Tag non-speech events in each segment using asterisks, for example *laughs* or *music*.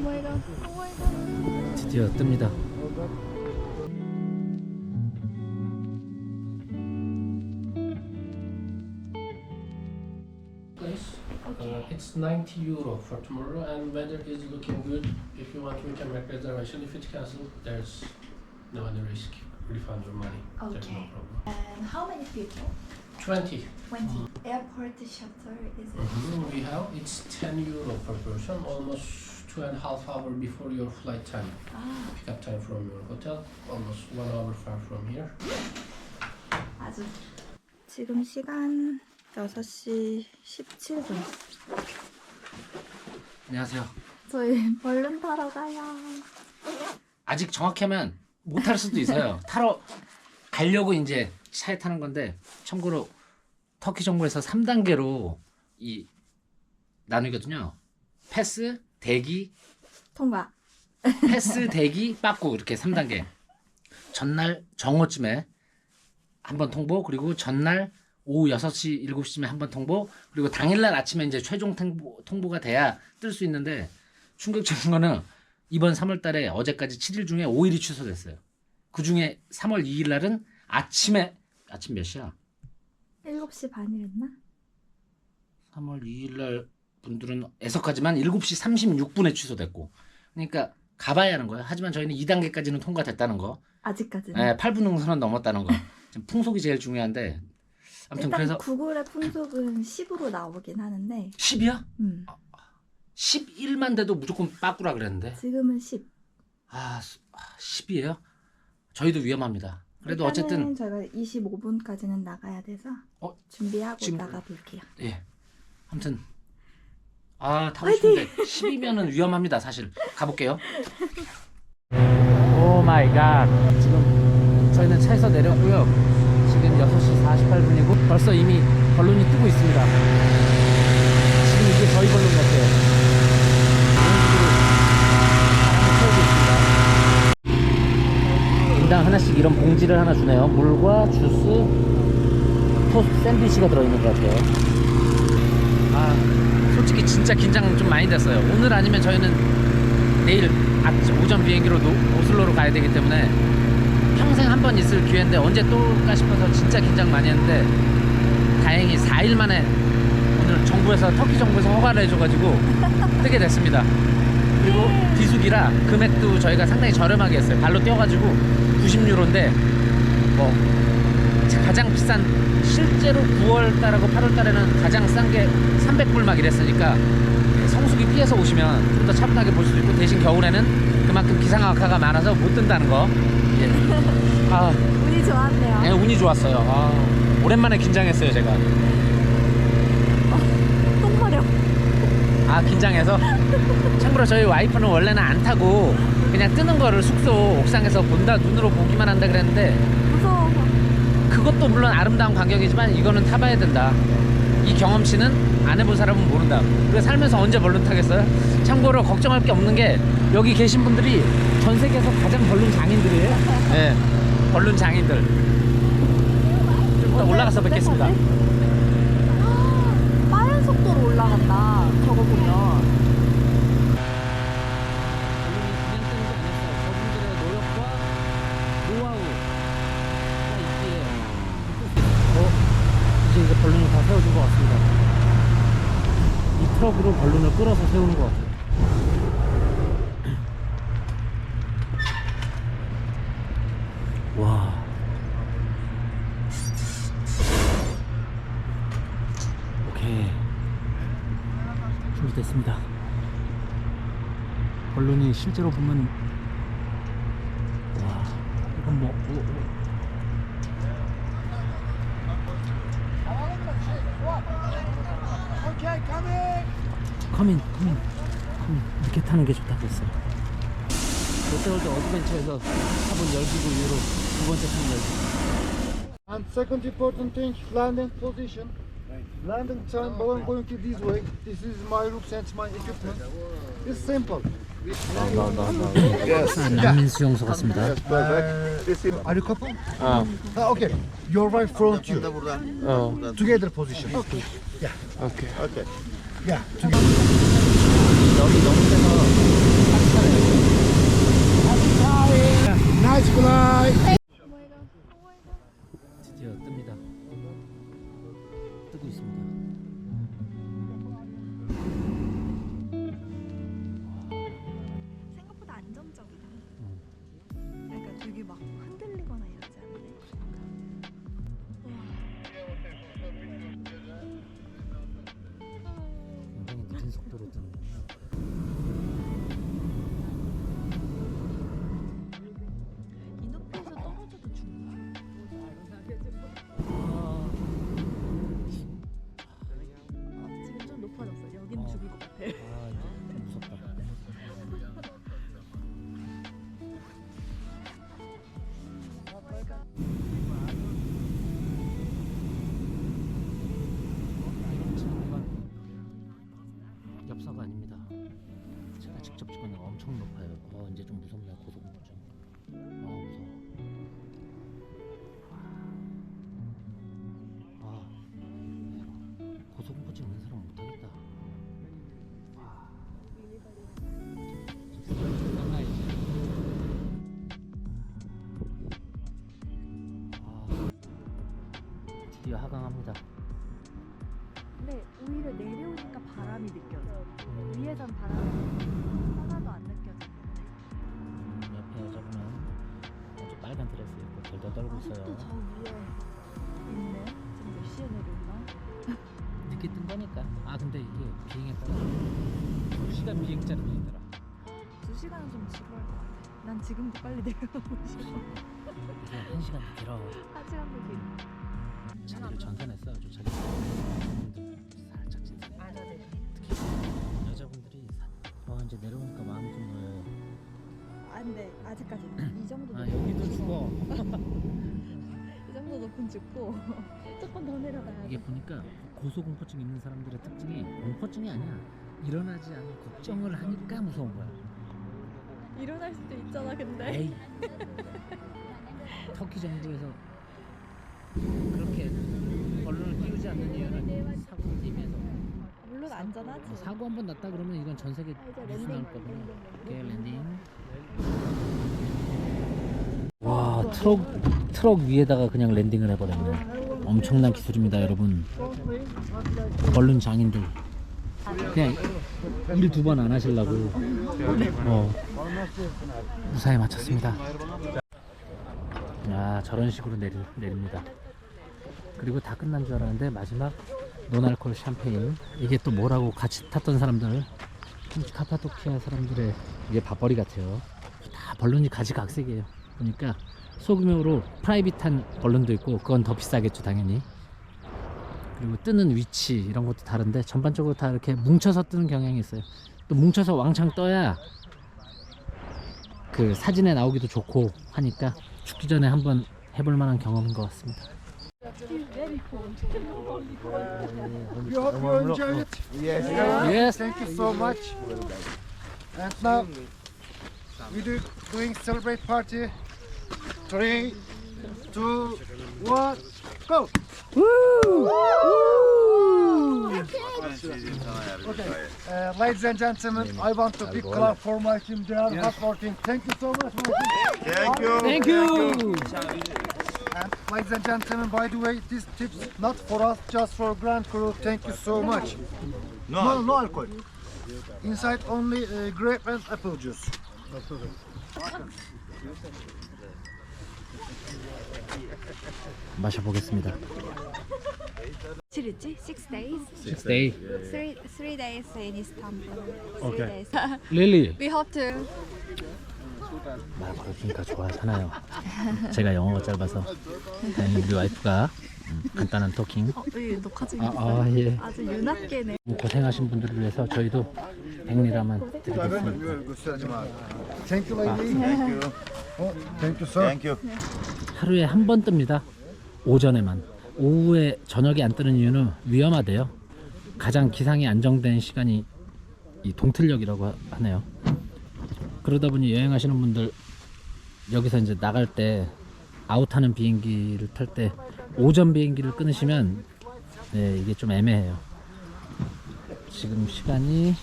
마이 갓. 오 마이 갓. 드디어 뜹니다. Place. Uh, it's 90 euro for tomorrow, and weather is looking good. If you want, we can make reservation. If it's cancelled, there's no other risk. Refund your money. There's no Okay. problem. And how many people? 20. 20. Airport shutter is it? Mhm, We have it's 10 euro per person, almost two and a half hour before your flight time. 아, Pickup time from your hotel, almost one hour far from here. 아주. 지금 시간 6시 17분. 안녕하세요. 저희 벌룬 타러 가요. 아직 정확히 하면 못 탈 수도 있어요. 타러 가려고 이제 차에 타는 건데 참고로 터키 정부에서 3단계로 이 나누거든요. 패스, 대기, 통과. 패스, 대기, 빠꾸 이렇게 3단계. 전날 정오쯤에 한 번 통보, 그리고 전날 오후 6시, 7시쯤에 한 번 통보, 그리고 당일날 아침에 이제 최종 통보, 통보가 돼야 뜰 수 있는데 충격적인 거는 이번 3월 달에 어제까지 7일 중에 5일이 취소됐어요. 그 중에 3월 2일 날은 아침에 아침 몇 시야? 7시 반이랬나? 3월 2일 날 분들은 애석하지만 7시 36분에 취소됐고. 그러니까 가봐야 하는 거예요. 하지만 저희는 2단계까지는 통과됐다는 거. 아직까지는. 네, 8분 능선은 넘었다는 거. 지금 풍속이 제일 중요한데. 아무튼 일단 그래서 구글의 풍속은 10으로 나오긴 하는데 10이야? 음, 11만 돼도 무조건 빠꾸라 그랬는데. 지금은 10. 아, 수- 아, 10이에요? 저희도 위험합니다. 그래도 어쨌든 저희가 25분까지는 나가야 돼서 어, 준비하고 지금- 나가 볼게요. 예. 아무튼 아 타고! 싶은데. 10이면은 위험합니다 사실. 가볼게요. 오 마이 갓. 지금 저희는 차에서 내렸고요. 지금 6시 48분이고 벌써 이미 벌룬이 뜨고 있습니다. 지금 이게 저희 벌룬 같아요. 인당 하나씩 이런 봉지를 하나 주네요. 물과 주스 토스트 샌드위치가 들어있는 것 같아요. 아 솔직히 진짜 긴장 좀 많이 됐어요. 오늘 아니면 저희는 내일 아침 오전 비행기로 노, 오슬로로 가야 되기 때문에 평생 한 번 있을 기회인데 언제 또 올까 싶어서 진짜 긴장 많이 했는데 다행히 4일 만에 오늘 정부에서 터키 정부에서 허가를 해줘가지고 뜨게 됐습니다. 그리고 비수기라 금액도 저희가 상당히 저렴하게 했어요. 발로 뛰어가지고 90유로인데 뭐 가장 비싼 실제로 9월 달하고 8월 달에는 가장 싼 게 300불 막 이랬으니까 성수기 피해서 오시면 좀 더 차분하게 볼 수도 있고 대신 겨울에는 그만큼 기상 악화가 많아서 못 뜬다는 거. 예. *laughs* 아, 운이 좋았네요. 예, 운이 좋았어요. 아, 오랜만에 긴장했어요 제가. 똥마려. 아 긴장해서. 참고로 저희 와이프는 원래는 안 타고 그냥 뜨는 거를 숙소 옥상에서 본다 눈으로 보기만 한다 그랬는데. 그것도 물론 아름다운 광경이지만 이거는 타봐야 된다. 이 경험치는 안 해본 사람은 모른다. 우리가 살면서 언제 벌룬 타겠어요? 참고로 걱정할 게 없는 게 여기 계신 분들이 전 세계에서 가장 벌룬 장인들이에요. *laughs* 네, 벌룬 장인들. 좀 이따 올라가서 뵙겠습니다. 아, 빠른 속도로 올라간다. 저거 보면. 벌룬이 그냥 뜨는 게 아니었어요. 저분들의 노력과 노하우가 있기에 어, 이제 이제 벌룬을 다 세워준 것 같습니다. 이 트럭으로 벌룬을 끌어서 세우는 것 같아요. *clears throat* 준비됐습니다. 벌룬이 실제로 보면 와 이건 뭐 오, 오. 커민 커민 커민 이렇게 타는 게 좋다고 했어요 롯데월드 어드벤처에서 타본 열기구 이후로 두 번째 타는 열기구 And second important thing, landing position. Landing time, balloon going to this way. This is my roof and my equipment. It's simple. 아, 난민 수용소 같습니다 Perfect. Are you couple? 어, Ah, okay. Your right front you. 어. Together position. Okay. Yeah. Okay. Okay. Yeah. 여기 너무 세서 깜짝이에요. 나이스 굿나잇 드디어 뜹니다. 뜨고 있습니다. 생각보다 안정적이다. 약간 되게 막 흔들리거나 이러지 않네? 굉장히 느린 속도로 뜨는 거야 엄청 높아요. 어 이제 좀 무섭네요 고소공포증. 떨고 아직도 있어요. 저 위에 있네. 지금 몇 시에 내려오나? *laughs* 늦게 뜬 거니까. 아 근데 이게 비행에 따라 2시간 비행짜리 비행더라. 두 시간은 좀 지루할 것 같아. 난 지금도 빨리 *laughs* 내려가고 싶어. 이게 1시간 더 길어. 한 시간도 길어. 자기를 전산했어요. 저 자기 여자분들 살짝 진상. 특히 여자분들이 사- 와 이제 내려오니까 마음이 좀 놓여요. 아 근데 아직까지 이 정도 아 여기도 죽어. *laughs* 이 정도 높은 죽고 조금 더 내려가야 이게 돼. 보니까 고소공포증 있는 사람들의 특징이 공포증이 아니야. 일어나지 않은 걱정을 하니까 무서운 거야. 일어날 수도 있잖아 근데. 에이. *laughs* 터키 정부에서 그렇게 언론을 띄우지 않는 이유는 사고 팀에서 안전하지. 뭐 사고 한 번 났다 그러면 이건 전 세계 아, 뉴스 랜딩. 나올 거거든. 랜딩, 오케이 랜딩. 랜딩. 와 트럭 트럭 위에다가 그냥 랜딩을 해버렸네. 엄청난 기술입니다, 여러분. 얼른 장인들. 그냥 일 두 번 안 하시려고 어, 무사히 마쳤습니다. 야 저런 식으로 내리, 내립니다. 그리고 다 끝난 줄 알았는데 마지막 노알콜 샴페인 이게 또 뭐라고 같이 탔던 사람들 카파도키아 사람들의 이게 밥벌이 같아요. 다 벌룬이 가지각색이에요. 보니까 소규모로 프라이빗한 벌룬도 있고 그건 더 비싸겠죠 당연히. 그리고 뜨는 위치 이런 것도 다른데 전반적으로 다 이렇게 뭉쳐서 뜨는 경향이 있어요. 또 뭉쳐서 왕창 떠야 그 사진에 나오기도 좋고 하니까 죽기 전에 한번 해볼 만한 경험인 것 같습니다. We hope you enjoy it. Yes. Thank you so much. And now we do doing celebrate party. Three, two, one, go. Okay, uh, ladies and gentlemen, I want to big clap for my team. They are hard working. Thank you so much, my team. Thank you. Thank you. And ladies and gentlemen, by the way, this tips not for us, just for Grand Crew. Thank you so much. No, no alcohol. Inside only uh, grape and apple juice. 마셔보겠습니다. 며칠이지? Six days? Six day. Three three days in Istanbul. Three Okay. days. *laughs* Lily. We hope to. 말 걸어주니까 좋아하잖아요. 제가 영어가 짧아서 다행히 우리 와이프가 음, 간단한 토킹. 어, 이 녹화 중이 아, 아 예. 아주 유난개네. 고생하신 분들을 위해서 저희도 백리라만 드리겠습니다. Thank you, lady. Thank you. Oh, thank you, sir. Thank you. 하루에 한 번 뜹니다. 오전에만. 오후에 저녁에 안 뜨는 이유는 위험하대요. 가장 기상이 안정된 시간이 이 동틀역이라고 하- 하네요. 그러다 보니 여행하시는 분들 여기서 이제 나갈 때 아웃하는 비행기를 탈 때 오전 비행기를 끊으시면 네, 이게 좀 애매해요. 지금 시간이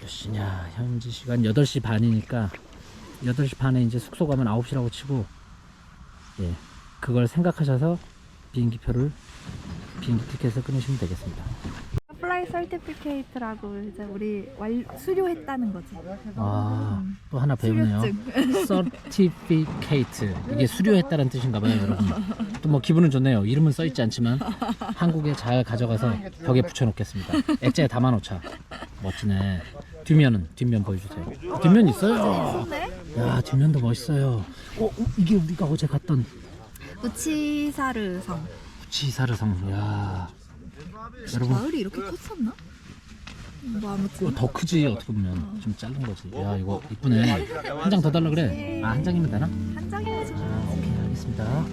몇 시냐? 현지 시간 8시 반이니까 8시 반에 이제 숙소 가면 9시라고 치고 예. 그걸 생각하셔서 비행기표를 비행기 티켓을 끊으시면 되겠습니다. 설티피케이트라고 이제 우리 완 수료했다는 거지. 아, 또 하나 배우네요. certificate 이게 수료했다는 뜻인가 봐요, 여러분. 또 뭐 기분은 좋네요. 이름은 써 있지 않지만 한국에 잘 가져가서 벽에 붙여 놓겠습니다. 액자에 담아 놓자. 멋지네. 뒷면은 뒷면 보여주세요. 뒷면 있어요. 야, 뒷면도 멋있어요. 어, 어, 이게 우리가 어제 갔던 우치사르 성. 부치사르 성. 야, 여러분 마을이 이렇게 컸었나? 뭐 아무튼. 더 크지 어떻게 보면 좀 작은 거지. 야, 이거 이쁘네. 한 장 더 달라 그래. 아, 한 장이면 되나? 한 장이면 좀. 아, 오케이 알겠습니다.